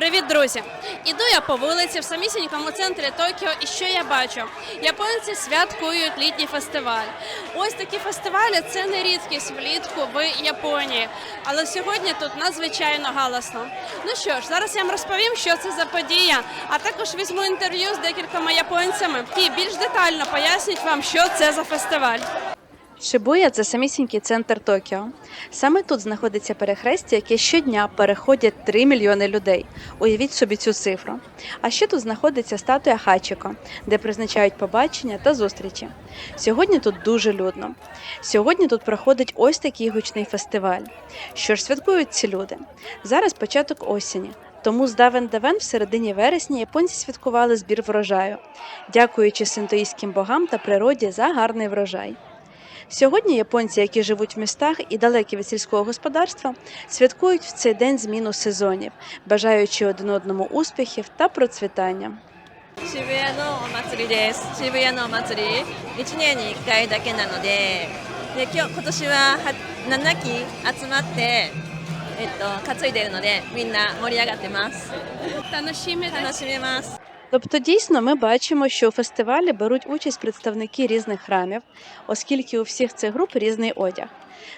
Привіт, друзі! Іду я по вулиці в самісінькому центрі Токіо, і що я бачу? Японці святкують літній фестиваль. Ось такі фестивалі це не рідкість влітку в Японії, але сьогодні тут надзвичайно галасно. Ну що ж, зараз я вам розповім, що це за подія, а також візьму інтерв'ю з декількома японцями, які більш детально пояснять вам, що це за фестиваль. Шибуя це самісінький центр Токіо. Саме тут знаходиться перехрестя, яке щодня переходять 3 мільйони людей. Уявіть собі цю цифру. А ще тут знаходиться статуя Хачіко, де призначають побачення та зустрічі. Сьогодні тут дуже людно. Сьогодні тут проходить ось такий гучний фестиваль. Що ж святкують ці люди? Зараз початок осені. Тому з давен давен в середині вересня японці святкували збір врожаю, дякуючи синтоїстським богам та природі за гарний врожай. Сьогодні японці, які живуть в містах і далекі від сільського господарства, святкують в цей день зміну сезонів, бажаючи один одному успіхів та процвітання. 渋谷のお祭りです渋谷のお祭り1年に1回だけなのでで今日今年はは7期集まって、えっと、担いでいるのでみんな盛り上がってます楽しめます Тобто, дійсно, ми бачимо, що у фестивалі беруть участь представники різних храмів, оскільки у всіх цих груп різний одяг.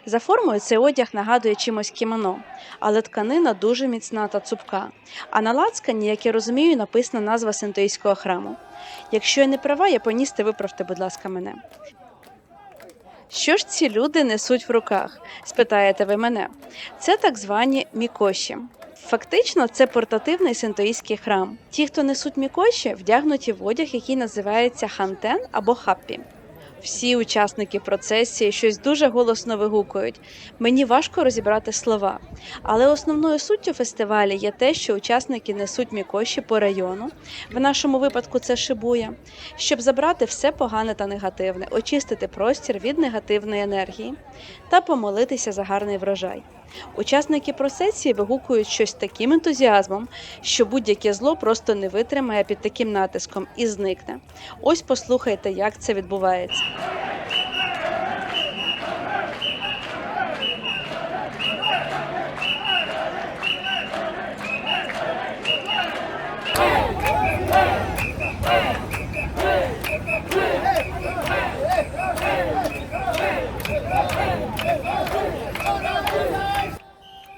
За формою цей одяг нагадує чимось кімоно, але тканина дуже міцна та цупка. А на лацкані, як я розумію, написана назва синтоїського храму. Якщо я не права, я японісти, виправте, будь ласка, мене. Що ж ці люди несуть в руках? спитаєте ви мене. Це так звані мікоші. Фактично, це портативний синтоїстський храм. Ті, хто несуть мікоші, вдягнуті в одяг, який називається хантен або хаппі. Всі учасники процесії щось дуже голосно вигукують. Мені важко розібрати слова. Але основною суттю фестивалю є те, що учасники несуть мікоші по району. В нашому випадку це шибуя, щоб забрати все погане та негативне, очистити простір від негативної енергії та помолитися за гарний врожай. Учасники процесії вигукують щось таким ентузіазмом, що будь-яке зло просто не витримає під таким натиском і зникне. Ось послухайте, як це відбувається. Okay.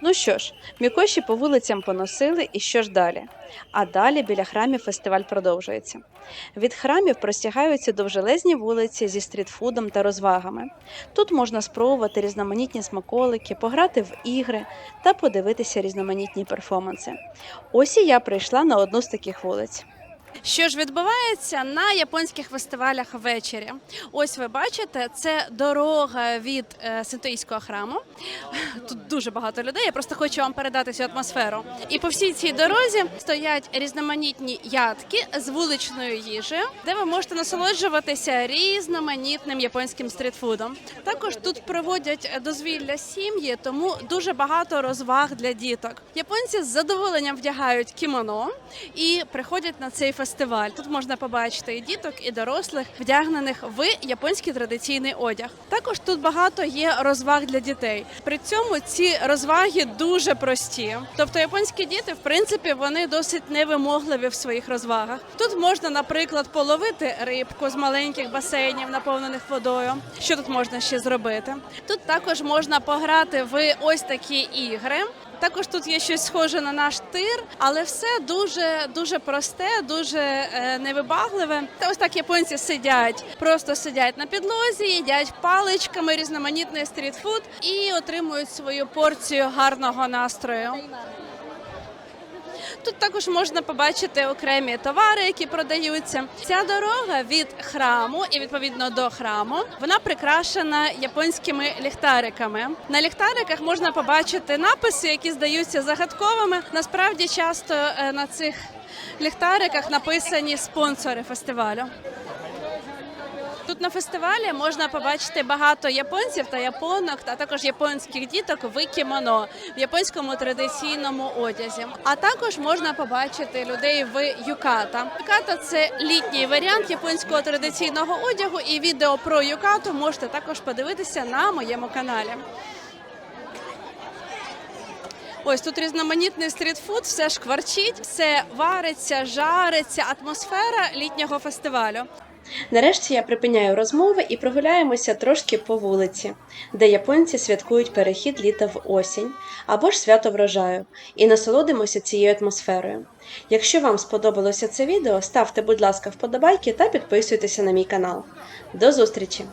Ну що ж, мікоші по вулицям поносили, і що ж далі? А далі біля храмів фестиваль продовжується. Від храмів простягаються довжелезні вулиці зі стрітфудом та розвагами. Тут можна спробувати різноманітні смаколики, пограти в ігри та подивитися різноманітні перформанси. Ось і я прийшла на одну з таких вулиць. Що ж відбувається на японських фестивалях ввечері? Ось ви бачите, це дорога від е, синтоїстського храму. Тут дуже багато людей. Я просто хочу вам передати цю атмосферу. І по всій цій дорозі стоять різноманітні ядки з вуличною їжею, де ви можете насолоджуватися різноманітним японським стрітфудом. Також тут проводять дозвілля сім'ї, тому дуже багато розваг для діток. Японці з задоволенням вдягають кімоно і приходять на цей фестиваль. Тут можна побачити і діток, і дорослих, вдягнених в японський традиційний одяг. Також тут багато є розваг для дітей. При цьому ці розваги дуже прості. Тобто японські діти, в принципі, вони досить невимогливі в своїх розвагах. Тут можна, наприклад, половити рибку з маленьких басейнів, наповнених водою. Що тут можна ще зробити? Тут також можна пограти в ось такі ігри. Також тут є щось схоже на наш тир, але все дуже дуже просте, дуже е, невибагливе. Та ось так японці сидять, просто сидять на підлозі, їдять паличками різноманітний стрітфуд і отримують свою порцію гарного настрою. Тут також можна побачити окремі товари, які продаються. Ця дорога від храму і відповідно до храму вона прикрашена японськими ліхтариками. На ліхтариках можна побачити написи, які здаються загадковими. Насправді часто е, на цих ліхтариках написані спонсори фестивалю. Тут на фестивалі можна побачити багато японців та японок, а також японських діток в кімоно в японському традиційному одязі. А також можна побачити людей в юката. Юката це літній варіант японського традиційного одягу, і відео про юкату можете також подивитися на моєму каналі. Ось тут різноманітний стрітфуд, все шкварчить, все вариться, жариться, атмосфера літнього фестивалю. Нарешті я припиняю розмови і прогуляємося трошки по вулиці, де японці святкують перехід літа в осінь або ж свято врожаю, і насолодимося цією атмосферою. Якщо вам сподобалося це відео, ставте, будь ласка, вподобайки та підписуйтеся на мій канал. До зустрічі!